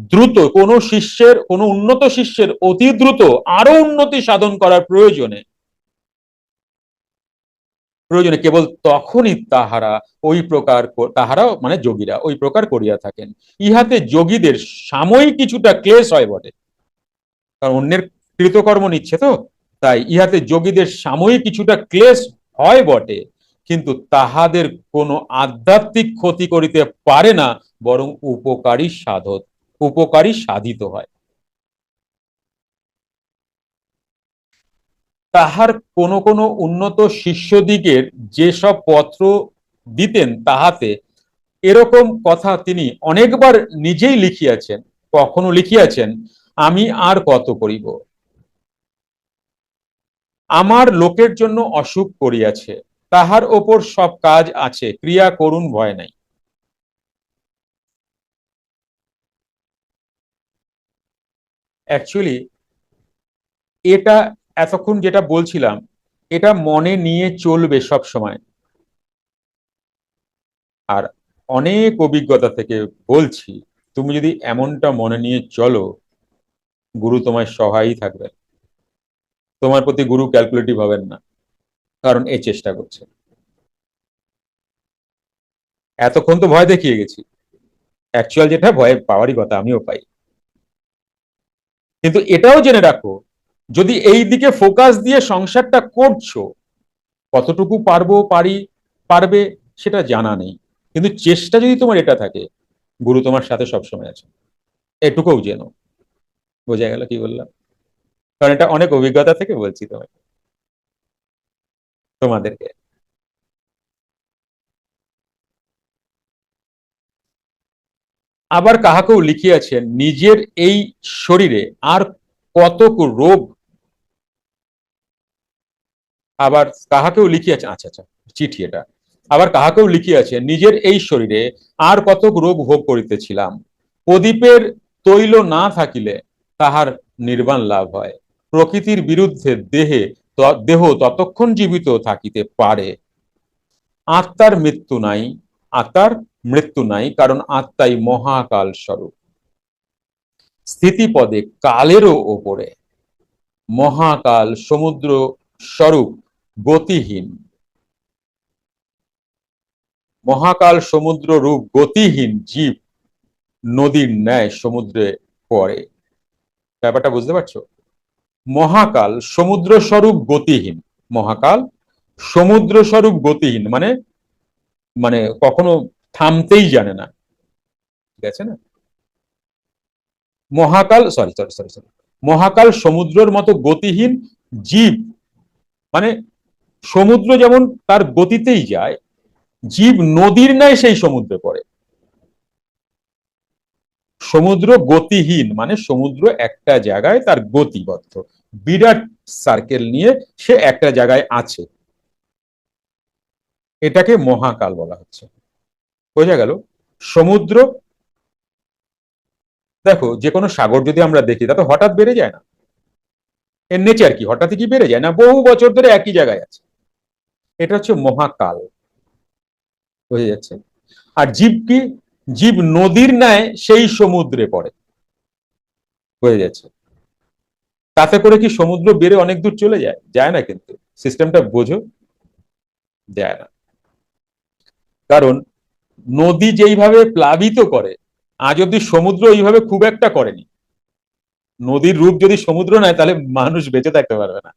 দ্রুত, কোনো শিষ্যের, কোনো উন্নত শিষ্যের অতি দ্রুত আরও উন্নতি সাধন করার প্রয়োজনে প্রয়োজনে কেবল তখনই তাহারা ওই প্রকার তাহারা মানে যোগীরা ওই প্রকার করিয়া থাকেন। ইহাতে যোগীদের সাময়িক কিছুটা ক্লেশ হয় বটে। কারণ অন্যের কৃতকর্ম নিচ্ছে তো, তাই ইহাতে যোগীদের সাময়িক কিছুটা ক্লেশ হয় বটে। কিন্তু তাহাদের কোনো আধ্যাত্মিক ক্ষতি করিতে পারে না, বরং উপকারী সাধত। উপকারী সাধিত হয়। তাহার কোন কোন উন্নত শিষ্যদিগের যেসব পত্র দিতেন তাহাতে এরকম কথা তিনি অনেকবার নিজেই লিখিয়াছেন, কখনো লিখিয়াছেন, আমি আর কত করিব? আমার লোকের জন্য অসুখ করিয়াছে, তাহার ওপর সব কাজ আছে, ক্রিয়া করুন, ভয় নাই। অ্যাকচুয়ালি এটা এতক্ষণ যেটা বলছিলাম, এটা মনে নিয়ে চলবে সব সময়। আর অনেক অভিজ্ঞতা থেকে বলছি, তুমি যদি এমনটা মনে নিয়ে চলো, গুরু তোমায় সহায়ই থাকবে। তোমার প্রতি গুরু ক্যালকুলেটিভ হবেন না, কারণ এ চেষ্টা করছে। এতক্ষণ তো ভয় দেখিয়ে গেছি। অ্যাকচুয়াল যেটা ভয় পাওয়ারই কথা, আমিও পাই। কিন্তু এটাও জেনে রাখো, যদি এই দিকে ফোকাস দিয়ে সংসারটা করছ, কতটুকু পারব, পারি, পারবে, সেটা জানা নেই। কিন্তু চেষ্টা যদি তোমার এটা থাকে, গুরু তোমার সাথে সবসময় আছে এটুকুও জেনো। বোঝা গেল কি বললাম? কারণ এটা অনেক অভিজ্ঞতা থেকে বলছি তোমাকে। তোমাদেরকে। আবার কাহাকেও লিখিয়াছেন নিজের এই শরীরে আর কতক রোগ? আবার কাহাকেও লিখিয়াছেন আচ্ছা আচ্ছা চিঠি এটা। আবার কাহাকেও লিখিয়াছে, নিজের এই শরীরে আর কতক রোগ ভোগ করিতেছিলাম। প্রদীপের তৈল না থাকিলে তাহার নির্বাণ লাভ হয়। প্রকৃতির বিরুদ্ধে দেহে দেহ ততক্ষণ জীবিত থাকিতে পারে। আত্মার মৃত্যু নাই, আত্মার মৃত্যু নাই, কারণ আত্মাই মহাকাল স্বরূপ। স্থিতিপদে কালেরও ওপরে মহাকাল সমুদ্র স্বরূপ গতিহীন। মহাকাল সমুদ্র রূপ গতিহীন, জীব নদীর ন্যায় সমুদ্রে পড়ে। ব্যাপারটা বুঝতে পারছ? মহাকাল সমুদ্র স্বরূপ গতিহীন। মহাকাল সমুদ্র স্বরূপ গতিহীন মানে মানে কখনো থামতেই জানে না। ঠিক আছে না? মহাকাল সরি সরি সরি সরি মহাকাল সমুদ্রের মতো গতিহীন জীব মানে সমুদ্র যেমন তার গতিতেই যায়, জীব নদীর ন্যায় সেই সমুদ্রে পড়ে। সমুদ্র গতিহীন মানে সমুদ্র একটা জায়গায় তার গতিবদ্ধ। বিরাট সার্কেল নিয়ে সে একটা জায়গায় আছে। এটাকে মহাকাল বলা হচ্ছে। বোঝা গেল, সমুদ্র, দেখো যে কোনো সাগর যদি আমরা দেখি, তা তো হঠাৎ বেড়ে যায় না। এর নেচার কি? হঠাৎ কি বেড়ে যায়? না, বহু বছর ধরে একই জায়গায় আছে। এটা হচ্ছে মহাকাল। বোঝা যাচ্ছে? আর জীব কি? জীব নদীর ন্যায় সেই সমুদ্রে পড়ে। বোঝা যাচ্ছে? তাতে করে কি সমুদ্র বেড়ে অনেক দূর চলে যায়? যায় না কিন্তু। সিস্টেমটা বোঝো? যায় না। কারণ নদী যেইভাবে প্লাবিত করে, আজ অব্দি সমুদ্র ওইভাবে খুব একটা করেনি। নদীর রূপ যদি সমুদ্র নেয়, তাহলে মানুষ বেঁচে থাকতে পারবে না।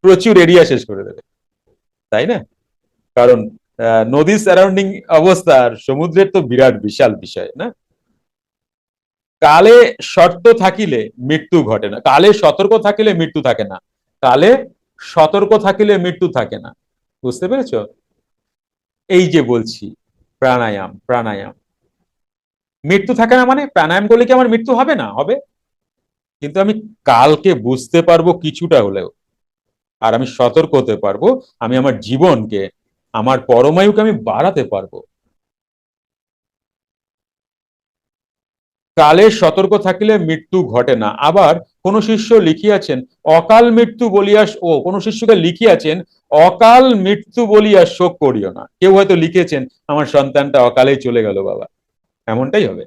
প্রচুর এরিয়া শেষ করে দেবে। তাই না? কারণ নদীর সারাউন্ডিং অবস্থা আর সমুদ্রের তো বিরাট, বিশাল বিষয়, না? কালে শর্ত থাকিলে মৃত্যু ঘটে না। কালে সতর্ক থাকিলে মৃত্যু থাকে না। কালে সতর্ক থাকিলে মৃত্যু থাকে না। বুঝতে পেরেছ? এই যে বলছি প্রাণায়াম প্রাণায়াম। মৃত্যু থাকে না মানে? প্রাণায়াম করলে কি আমার মৃত্যু হবে না? হবে। কিন্তু আমি কালকে বুঝতে পারব কিছুটা হলেও। আর আমি সতর্ক হতে পারব, আমি আমার জীবনকে, আমার পরমায়ুকে আমি বাড়াতে পারব। কালে সতর্ক থাকিলে মৃত্যু ঘটে না। আবার কোন শিষ্য লিখিয়াছেন, অকাল মৃত্যু বলিয়া ও কোন শিষ্যকে লিখিয়াছেন, অকাল মৃত্যু বলিয়া শোক করিও না। কেউ হয়তো লিখেছেন, আমার সন্তানটা অকালেই চলে গেল বাবা। এমনটাই হবে।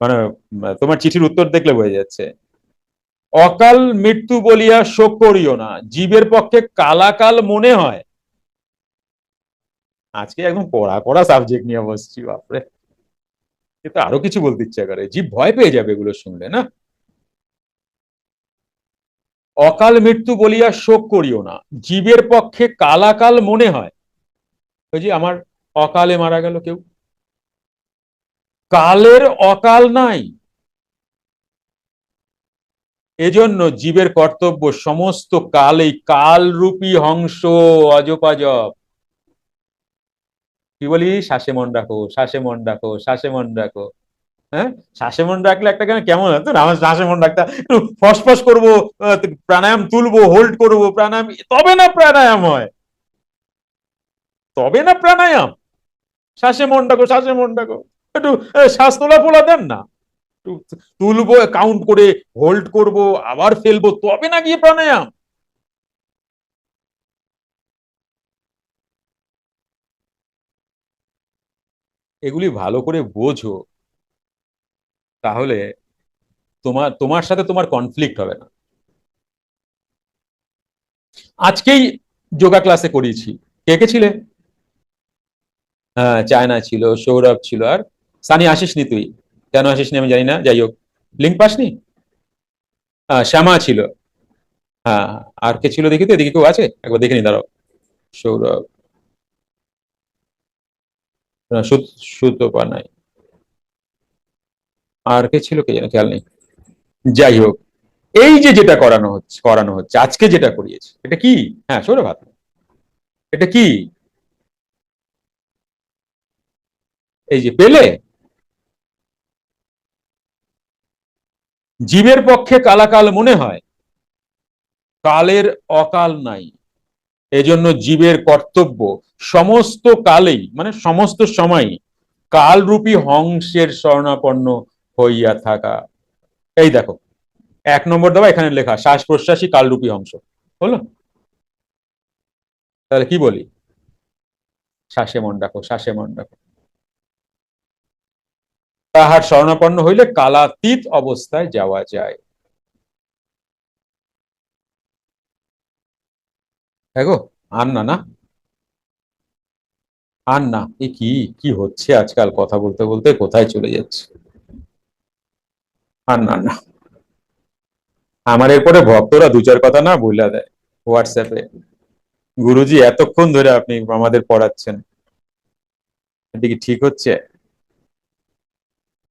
মানে তোমার চিঠির উত্তর দেখলে বোঝা যাচ্ছে। অকাল মৃত্যু বলিয়া শোক করিও না। জীবের পক্ষে কালাকাল মনে হয়। আজকে একদম পড়া পড়া সাবজেক্ট নিয়ে বসছি, বাপরে। কিন্তু আরও কিছু বলতে ইচ্ছা করে। জীব ভয় পেয়ে যাবে এগুলো শুনলে, না? অকাল মৃত্যু বলিয়া শোক করিও না। জীবের পক্ষে কালাকাল মনে হয়। ওই যে আমার অকালে মারা গেল কেউ? কালের অকাল নাই। এজন্য জীবের কর্তব্য সমস্ত কালেই কালরূপী হংস অজপাজপ কি বলি? শ্বাসে মন রাখো, শ্বাসে মন রাখো, শ্বাসে মন রাখো। হ্যাঁ? শ্বাসে মন রাখলে একটা কেন কেমন হতো আমার শ্বাসে মন রাখতে একটু ফসফস করব প্রাণায়াম তুলবো হোল্ড করব, প্রাণায়াম, তবে না প্রাণায়াম হয়। তবে না প্রাণায়াম। শ্বাসে মন রাখো, শ্বাসে মন রাখো। একটু শ্বাস তোলা ফোলা দেন না। তুলবো কাউন্ট করে হোল্ড করব, আবার ফেলব, তবে না গিয়ে প্রাণায়াম। এগুলি ভালো করে বোঝো, তাহলে তোমার তোমার সাথে তোমার কনফ্লিক্ট হবে না। আজকেই যোগা ক্লাসে করিয়েছি। কে কে ছিলে? হ্যাঁ চায়না ছিল, সৌরভ ছিল, আর সানি, আসিসনি তুই? কেন আসিসনি আমি জানি না, যাই হোক। লিঙ্ক পাসনি? হ্যাঁ শ্যামা ছিল। হ্যাঁ আর কে ছিল দেখি তো, এদিকে কেউ আছে? একবার দেখে নি দাঁড়াও। সৌরভ। না, সুত- সুতপা নাই। আর কে ছিল কে জানে খেয়াল নেই। যাই হোক এই যে যেটা করানো হচ্ছে করানো হচ্ছে আজকে যেটা করিয়েছে এটা কি? হ্যাঁ সৌরভ হাত এটা কি? এই যে পেলে? জীবের পক্ষে কালাকাল মনে হয় কালের অকাল নাই। এজন্য জীবের কর্তব্য সমস্ত কালেই মানে সমস্ত সময়ই কালরূপী হংসের স্বর্ণাপন্ন হইয়া থাকা। এই দেখো, এক নম্বর দেওয়া এখানে লেখা শ্বাস প্রশ্বাসই কালরূপী হংস। হলো? তাহলে কি বলি? শ্বাসে মন রাখো, শ্বাসে মন রাখো। তাহার স্বর্ণাপন্ন হইলে কালাতীত অবস্থায় যাওয়া যায়। দেখো আর না? না আর না এ কি কি হচ্ছে আজকাল কথা বলতে বলতে? কোথায় চলে যাচ্ছে? আর না না আমার এরপরে ভক্তরা দু চার কথা না বলে দেয় হোয়াটসঅ্যাপে গুরুজি, এতক্ষণ ধরে আপনি আমাদের পড়াচ্ছেন। এটা কি ঠিক হচ্ছে?